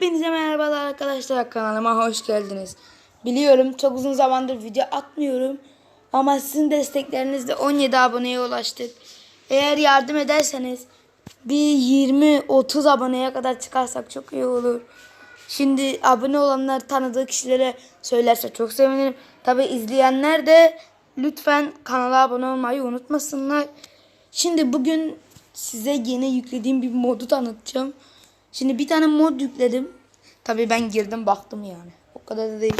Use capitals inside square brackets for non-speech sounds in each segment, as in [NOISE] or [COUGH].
Hepinize merhabalar arkadaşlar kanalıma hoş geldiniz. Biliyorum çok uzun zamandır video atmıyorum. Ama sizin desteklerinizle 17 aboneye ulaştık. Eğer yardım ederseniz bir 20-30 aboneye kadar çıkarsak çok iyi olur. Şimdi abone olanlar tanıdığı kişilere söylerse çok sevinirim. Tabi izleyenler de lütfen kanala abone olmayı unutmasınlar. Şimdi bugün size yeni yüklediğim bir modu tanıtacağım. Şimdi bir tane mod yükledim. Tabii ben girdim baktım yani. O kadar da değil.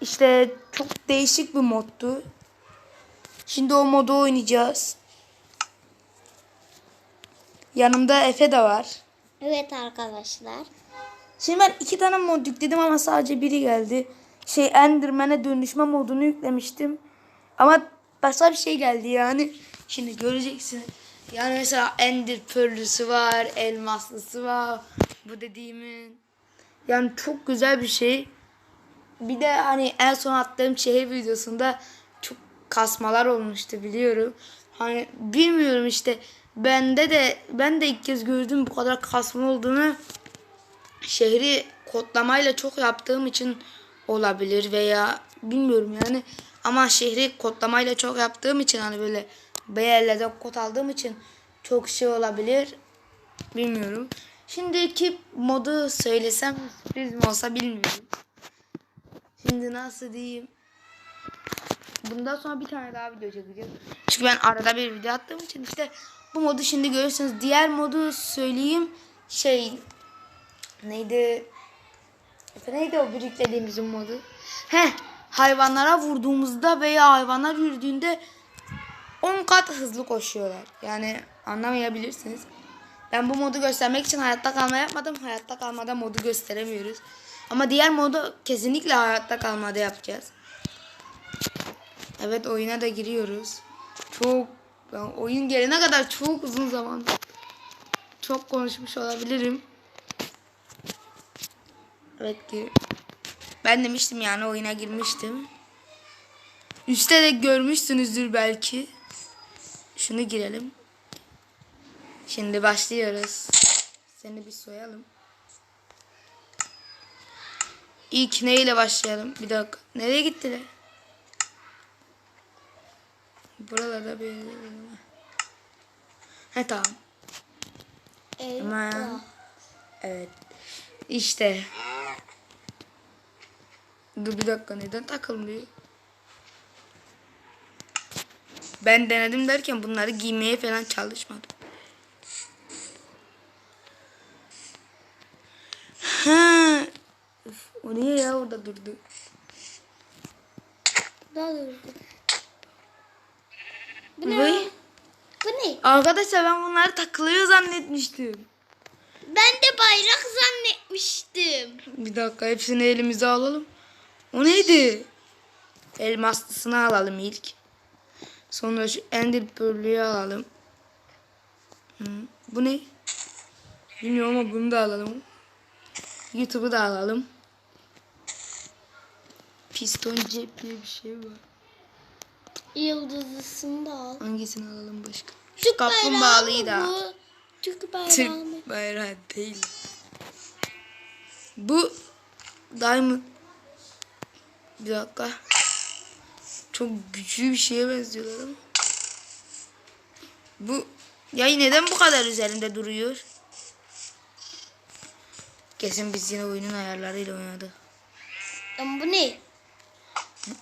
İşte çok değişik bir moddu. Şimdi o modu oynayacağız. Yanımda Efe de var. Evet arkadaşlar. Şimdi ben iki tane mod yükledim ama sadece biri geldi. Şey Enderman'e dönüşme modunu yüklemiştim. Ama başka bir şey geldi yani. Şimdi göreceksin. Yani mesela Ender Pearl'lüsü var, elmaslısı var. Bu dediğimin. Yani çok güzel bir şey. Bir de hani en son attığım şehir videosunda çok kasmalar olmuştu biliyorum. Hani bilmiyorum işte bende de ben de ilk kez gördüm bu kadar kasma olduğunu şehri kodlamayla çok yaptığım için olabilir veya bilmiyorum yani ama şehri kodlamayla çok yaptığım için hani böyle BL'de kod aldığım için çok şey olabilir bilmiyorum. Şimdiki modu söylesem sürpriz mi olsa bilmiyorum. Şimdi nasıl diyeyim? Bundan sonra bir tane daha video çekeceğim. Çünkü ben arada bir video attığım için işte bu modu şimdi görürsünüz. Diğer modu söyleyeyim. Şey neydi? Neydi o biriklediğimizin modu? He, hayvanlara vurduğumuzda veya hayvanlar yürüdüğünde 10 kat hızlı koşuyorlar. Yani anlamayabilirsiniz. Ben bu modu göstermek için hayatta kalma yapmadım. Hayatta kalmada modu gösteremiyoruz. Ama diğer modu kesinlikle hayatta kalmada yapacağız. Evet oyuna da giriyoruz. Çok oyun gelene kadar çok uzun zaman çok konuşmuş olabilirim. Evet ki ben demiştim yani oyuna girmiştim. Üste de görmüşsünüzdür belki. Şunu girelim. Şimdi başlıyoruz. Seni bir soyalım. İlk neyle başlayalım? Bir dakika. Nereye gittiler? Buralarda bir... He tamam. Tamam. Evet. İşte. Dur bir dakika neden takılmıyor? Ben denedim derken bunları giymeye falan çalışmadım. Ha. Üf, o niye ya orada durdu? Daha doğrusu. Bu Bu ne? ne? Bu ne? Arkadaşlar ben bunları takılıyor zannetmiştim. Ben de bayrak zannetmiştim. Bir dakika hepsini elimize alalım. O neydi? Elmaslısını alalım ilk. Sonra şu Ender Pearl'ü alalım. Hı, bu ne? Bilmiyorum ama bunu da alalım. YouTube'u da alalım. Piston cep diye bir şey var. Yıldızlısını da al. Hangisini alalım başka? Şu Türk kaplumbağalıyı da al. bu? Türk bayrağı mı? Türk bayrağı değil. Bu Diamond. Bir dakika. Çok güçlü bir şeye benziyorlar ama. Bu ya neden bu kadar üzerinde duruyor? Kesin biz yine oyunun ayarlarıyla oynadık. Ama bu ne?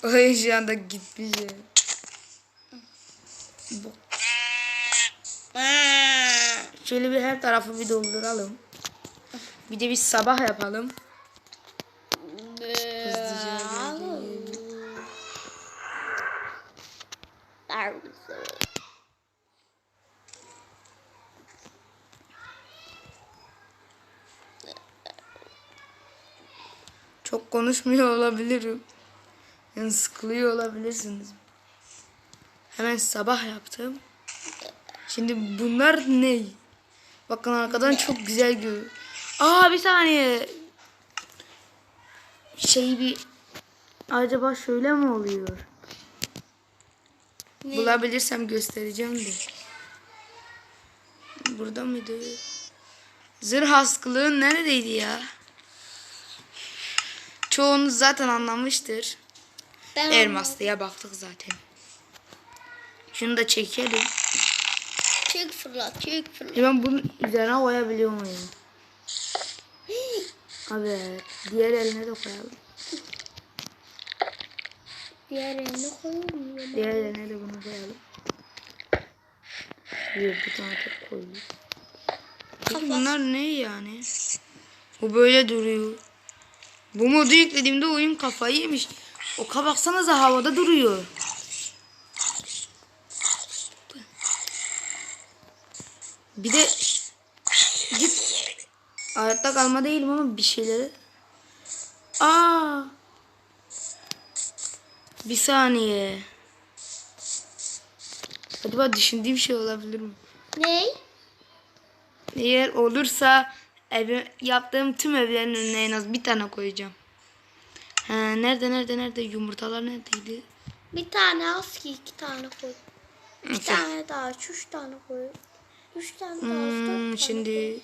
Ay şu anda gitmiş ya. Bu. Şöyle bir her tarafı bir dolduralım. Bir de bir sabah yapalım. Hızlıca Çok konuşmuyor olabilirim. Yani sıkılıyor olabilirsiniz. Hemen sabah yaptım. Şimdi bunlar ne? Bakın arkadan çok güzel görünüyor. Aa bir saniye. Şey bir acaba şöyle mi oluyor? Bulabilirsem göstereceğim de. Burada mıydı? Zırh askılığı neredeydi ya? Çoğunuz zaten anlamıştır. Ben Elmaslıya baktık zaten. Şunu da çekelim. Çek fırlat, çek fırlat. E ben bunun üzerine koyabiliyor muyum? [GASPS] Evet. Diğer eline de koyalım. Diğer eline koyulmuyor. Diğer eline de bunu koyalım. Bir, bir tane tek koyalım. Peki bunlar ne yani? Bu böyle duruyor. Bu modu yüklediğimde oyun kafayı yemiş. O baksanıza havada duruyor. Bir de git hayatta kalma değilim ama bir şeyleri. Aa. Bir saniye. Acaba düşündüğüm şey olabilir mi? Ney? Eğer olursa evi, yaptığım tüm evlerin önüne en az bir tane koyacağım. Ha, nerede nerede nerede yumurtalar neredeydi? Bir tane az ki iki tane koy. Bir Okey. tane daha üç, üç tane koy. Üç tane daha dört Hmm, tane şimdi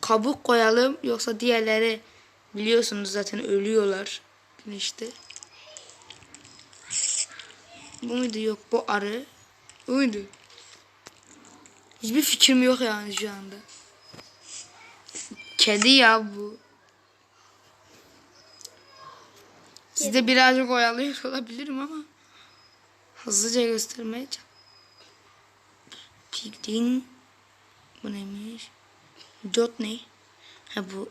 kabuk koyalım yoksa diğerleri biliyorsunuz zaten ölüyorlar güneşte. Bu muydu yok bu arı. Bu muydu? Hiçbir fikrim yok yani şu anda. Kedi ya bu. Sizde birazcık oyalıyor [LAUGHS] olabilirim ama hızlıca göstermeye çalış. Pigdin. Bu neymiş? Jot ne? Ha bu.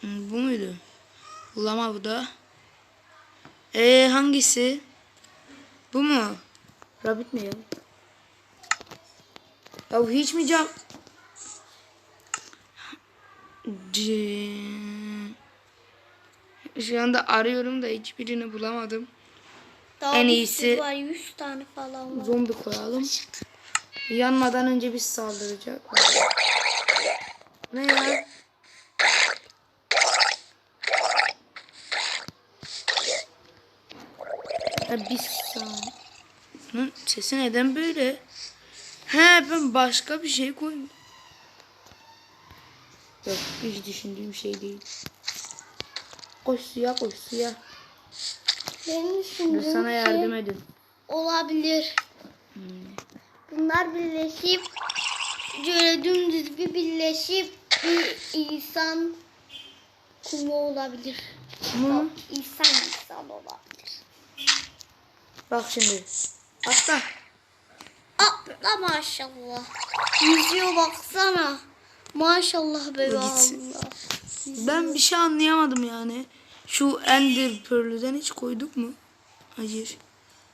Hmm, Bu muydu? Ulama bu da. Ee hangisi? Bu mu? Rabbit mi ya? Ya hiç mi cam? Şu anda arıyorum da hiçbirini bulamadım. Daha En iyisi- var yüz tane falan var. Zombi koyalım. Yanmadan önce biz saldıracak. Ne ya? Ya bir saniye. Sesi neden böyle? He ben başka bir şey koydum. Yok hiç düşündüğüm şey değil. Koş suya koş suya. Benim Dur düşündüğüm sana şey yardım edin. olabilir. Bunlar birleşip şöyle dümdüz bir birleşip bir insan kumu olabilir. Mu? İnsan insan olabilir. Bak şimdi. Atla. Atla maşallah. Yüzüyor baksana. Maşallah be. Allah. Ben bir şey anlayamadım yani. Şu Ender Pearl'den hiç koyduk mu? Hayır.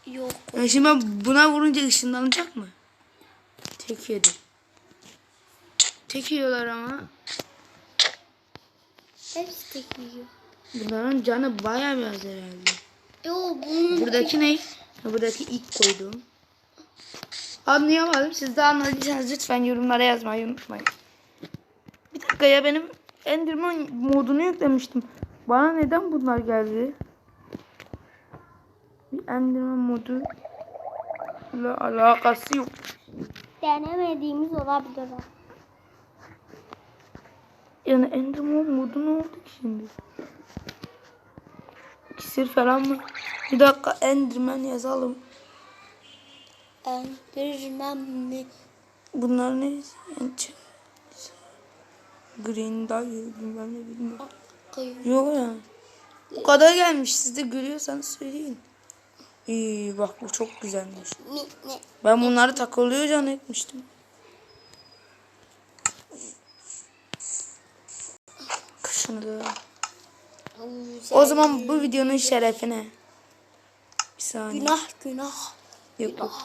Yok. Yani şimdi ben buna vurunca ışınlanacak mı? Tek yedi. Tek yiyorlar ama. Hepsi tek yiyor. Bunların canı bayağı biraz herhalde. Yo bunun Buradaki ne? Buradaki ilk koyduğum. Anlayamadım. Siz de anladıysanız lütfen yorumlara yazmayı unutmayın. Dakika ya benim Enderman modunu yüklemiştim. Bana neden bunlar geldi? Bir Enderman modu ile alakası yok. denemediğimiz olabilir. Yani Enderman modu ne oldu ki şimdi? İksir falan mı? Bir dakika Enderman yazalım. Endirmem mi? Bunlar ne? Enç- Green Dial bilmem ne. Kıyım. Yok ya. Bu kadar gelmiş. Siz de görüyorsanız söyleyin. İyi bak bu çok güzelmiş. Ben bunları takılıyor zannetmiştim. Şunu da. O zaman bu videonun şerefine. Bir saniye. Günah günah. Yok yok.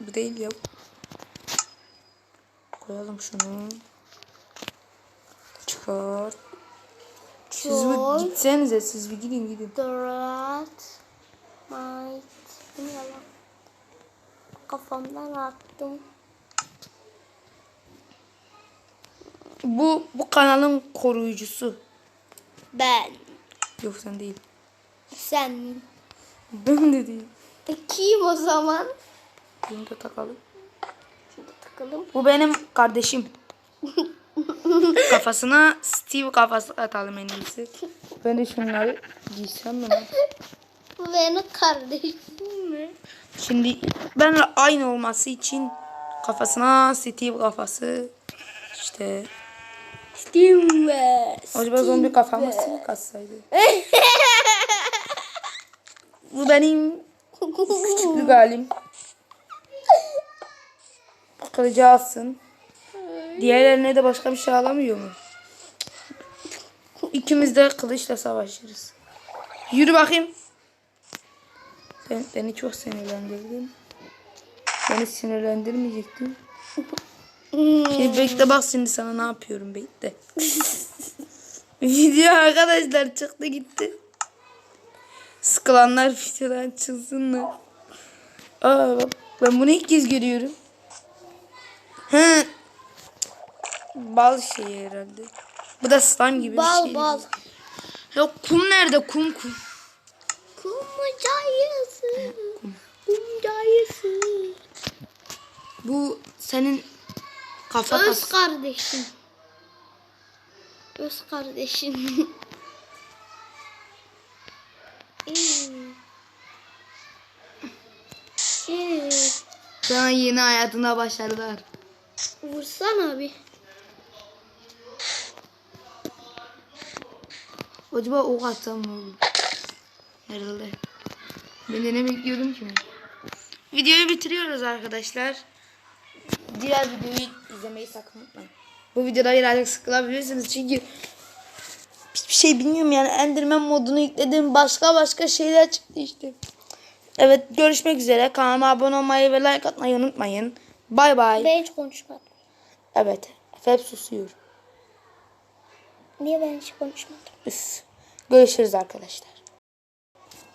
Bu değil ya. Koyalım şunu. Çıkart. Siz bir gitsenize siz bir gidin gidin. Dört. Might. Bu ne lan? Kafamdan attım. Bu bu kanalın koruyucusu. Ben. Yok sen değil. Sen. Ben de değil. E, Kim o zaman? Bunu da takalım. Şurada takalım. Bu benim kardeşim. [LAUGHS] Kafasına Steve kafası atalım en iyisi. Ben de şunları giysem mi? Bu benim kardeşim. Şimdi benimle aynı olması için kafasına Steve kafası işte Steve. acaba zombi kafamı Steve katsaydı. Bu benim küçüklük halim. Kılıcı alsın. Diğerlerine de başka bir şey alamıyor mu? İkimiz de kılıçla savaşırız. Yürü bakayım. Sen beni çok sinirlendirdin. Beni sinirlendirmeyecektin. Şimdi bekle bak şimdi sana ne yapıyorum bekle. [LAUGHS] Video arkadaşlar çıktı gitti. Sıkılanlar videodan çıksınlar. Aa bak, ben bunu ilk kez görüyorum. He. Bal şeyi herhalde. Bu da slime gibi bir Bal şey. bal. Yok kum nerede kum kum. Kumcayısın. Kumcayısın. Bu senin kafa Öz tas. kardeşim. Öz kardeşim. Sana yeni hayatına başarılar. Vursana bir. Acaba ok atsam mı olur? Herhalde. Ben de ne bekliyordum ki? Videoyu bitiriyoruz arkadaşlar. Diğer videoyu izlemeyi sakın unutmayın. Bu videoda birazcık sıkılabilirsiniz çünkü hiçbir şey bilmiyorum yani Enderman modunu yükledim. Başka başka şeyler çıktı işte. Evet görüşmek üzere. Kanalıma abone olmayı ve like atmayı unutmayın. Bay bay. Ben hiç konuşmadım. Evet. Hep susuyor. Niye ben hiç konuşmadım? Üf. Görüşürüz arkadaşlar.